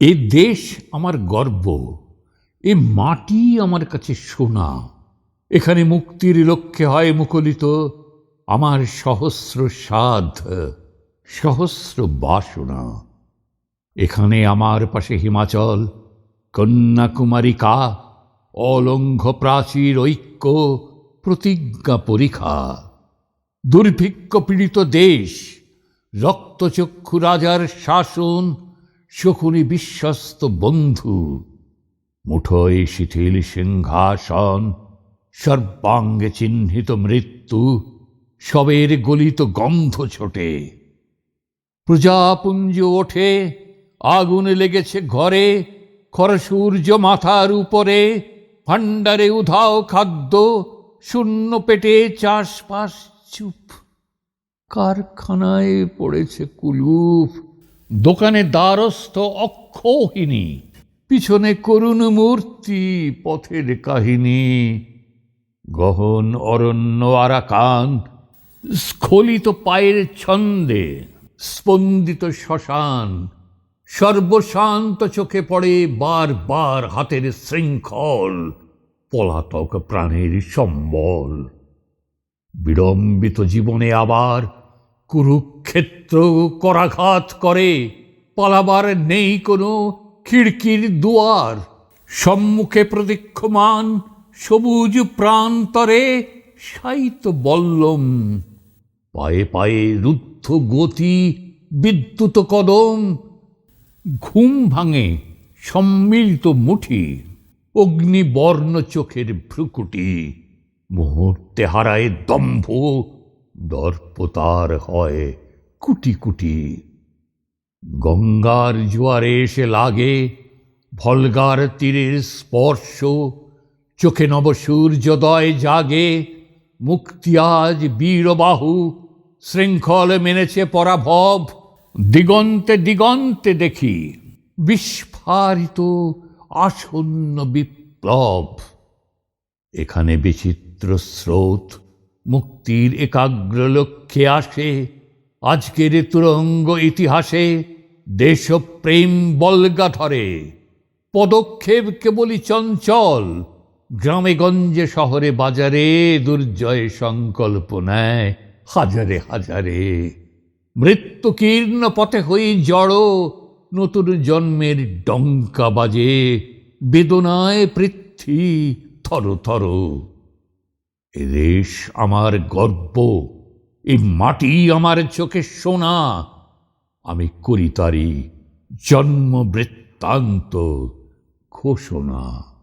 এ দেশ আমার গর্ব, এ মাটি আমার কাছে সোনা। এখানে মুক্তির লক্ষ্যে হয় মুখলিত আমার সহস্র সাধ, সহস্র বাসনা। এখানে আমার পাশে হিমাচল, কন্যাকুমারিকা, অলঙ্ঘ প্রাচীর ঐক্য, প্রতিজ্ঞা পরীক্ষা। দুর্ভিক্ষ পীড়িত দেশ, রক্তচক্ষু রাজার শাসন শকুনি বিশ্বস্ত বন্ধু। মুঠোয় শিথিল সিংহাসন, সর্বাঙ্গে চিহ্নিত মৃত্যু সবের গলিত গন্ধ ছোটে। প্রজাপুঞ্জ ওঠে, আগুন লেগেছে ঘরে, খরসূর্য মাথার উপরে, ভাণ্ডারে উধাও খাদ্য, শূন্য পেটে চাষবাস চুপ। কারখানায় পড়েছে কুলুপ। দোকানে দ্বারস্থ অক্ষৌহিনী পিছনে করুণ মূর্তি পথের কাহিনী। গহন অরণ্য আরাকান। স্খলিত পায়ের ছন্দে স্পন্দিত শ্মশান। সর্বশান্ত চোখে পড়ে বার বার হাতের শৃঙ্খল পলাতক প্রাণের সম্বল। বিড়ম্বিত জীবনে আবার কুরুক্ষেত্র করাঘাত করে, পালাবার নেই কোনো খিড়কির দুয়ার। সম্মুখে প্রদীক্ষমান সবুজ প্রান্তরে সাইত বল্লম। পায়ে পায়ে রুদ্ধ গতি, বিদ্যুৎ কদম, ঘুম ভাঙে সম্মিলিত মুঠি, অগ্নিবর্ণ চোখের ভ্রুকুটি, মুহূর্তে হারায় দম্ভ, দর্পতার হয় কুটি কুটি। গঙ্গার জোয়ারে এসে লাগে ভলগার তীরের স্পর্শ। চোখে নবসূর্যোদয় জাগে, মুক্তি আজ বীরবাহু। শৃঙ্খল মেনেছে পরাভব, দিগন্তে দিগন্তে দেখি বিস্ফারিত আসন্ন বিপ্লব। এখানে বিচিত্র স্রোত, মুক্তির একাগ্র লক্ষ্যে আসে আজকের তুরঙ্গ ইতিহাসে দেশপ্রেম বলগা ধরে পদক্ষেপ কেবলই চঞ্চল, গ্রামে গঞ্জে শহরে বাজারে দুর্জয় সংকল্প নেয় হাজারে হাজারে। মৃত্যুকীর্ণ পথে হই জড়, নতুন জন্মের ডঙ্কা বাজে, বেদনায় পৃথ্বী থর থর। এ দেশ আমার গর্ব। এই মাটি আমার চোখে সোনা। আমি করি তারি জন্ম বৃত্তান্ত ঘোষণা।